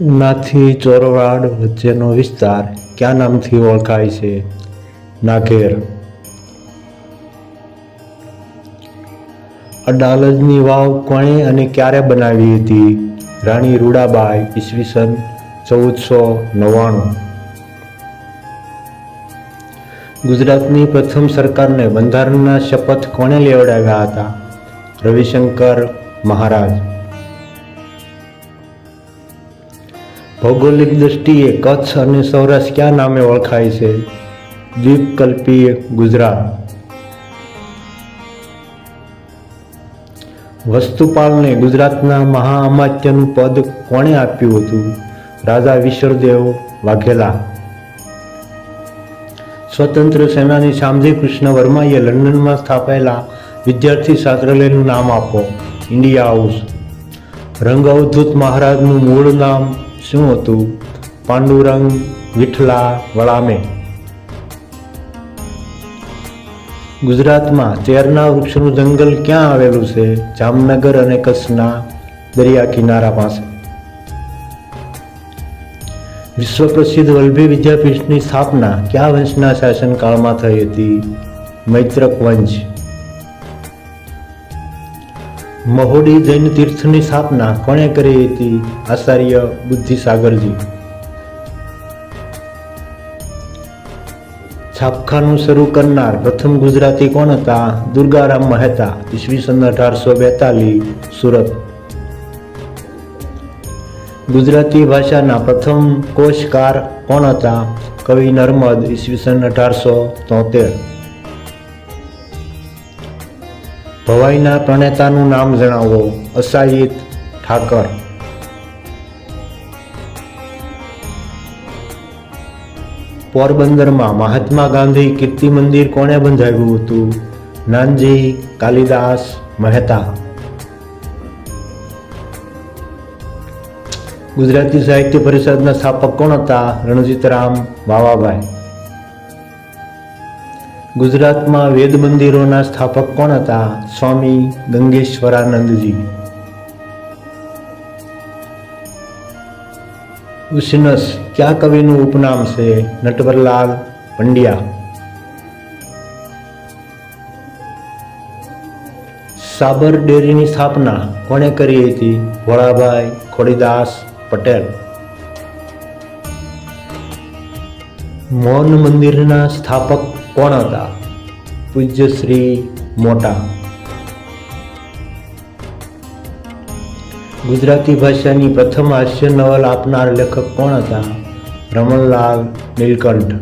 ઉનાથી ચોરવાડ વચ્ચેનો વિસ્તાર કયા નામથી ઓળખાય છે? નાઘેર અડાલજની વાવ કોણે અને ક્યારે બનાવી હતી? રાણી રૂડાબાઈ ઈસવીસન ચૌદસો નવ્વાણું. ગુજરાતની પ્રથમ સરકારને બંધારણના શપથ કોણે લેવડાવ્યા હતા? રવિશંકર મહારાજ. ભૌગોલિક દ્રષ્ટિએ કચ્છ અને સૌરાષ્ટ્ર કયા નામે ઓળખાય છે? દ્વીપકલ્પીય ગુજરાત. વસ્તુપાલને ગુજરાતના મહાઅમાત્યનું પદ કોણે આપ્યું હતું? રાજા વિશ્વદેવ વાઘેલા. સ્વતંત્ર સેનાની શામજી કૃષ્ણ વર્માએ લંડનમાં સ્થાપેલા વિદ્યાર્થી છાત્રાલયનું નામ આપો. India house. રંગ અવધૂત મહારાજનું મૂળ નામ શું હતું પાંડુરંગ વિઠલા વળામે. ગુજરાતમાં ચેરના વૃક્ષનું જંગલ ક્યાં આવેલું છે? જામનગર અને કચ્છના દરિયા કિનારા પાસે. વિશ્વ પ્રસિદ્ધ વલ્લભી વિદ્યાપીઠની સ્થાપના કયા વંશના શાસનકાળમાં થઈ હતી? મૈત્રક વંશ. મહોડી જૈન તીર્થની સ્થાપના કોણે કરી હતી? આચાર્ય બુદ્ધિસાગરજી. છાપખાનું શરૂ કરનાર પ્રથમ ગુજરાતી કોણ હતા? દુર્ગારામ મહેતા ઈસવીસન અઢારસો બેતાલીસ, સુરત. ગુજરાતી ભાષાના પ્રથમ કોશકાર કોણ હતા? કવિ નર્મદ ઈસવીસન અઢારસો તોતેર. ભવાઈના પ્રણેતાનું નામ જણાવો, અસાહિત ઠાકર. પોરબંદરમાં મહાત્મા ગાંધી કીર્તિ મંદિર કોણે બંધાવ્યું હતું? નાનજી કાલિદાસ મહેતા. ગુજરાતી સાહિત્ય પરિષદના સ્થાપક કોણ હતા? રણજીતરામ બાવાભાઈ. ગુજરાતમાં વેદ મંદિરોના સ્થાપક કોણ હતા? સ્વામી ગંગેશ્વરાનંદજી. ઉષ્ણસ કયા કવિનું ઉપનામ છે? નટવરલાલ પંડ્યા. સાબર ડેરીની સ્થાપના કોણે કરી હતી? ભોળાભાઈ ખોડીદાસ પટેલ. મૌન મંદિરના સ્થાપક કોણ હતા? પૂજ્ય શ્રી મોટા. ગુજરાતી ભાષાની પ્રથમ હાસ્ય નવલ આપનાર લેખક કોણ હતા? રમણલાલ નીલકંઠ.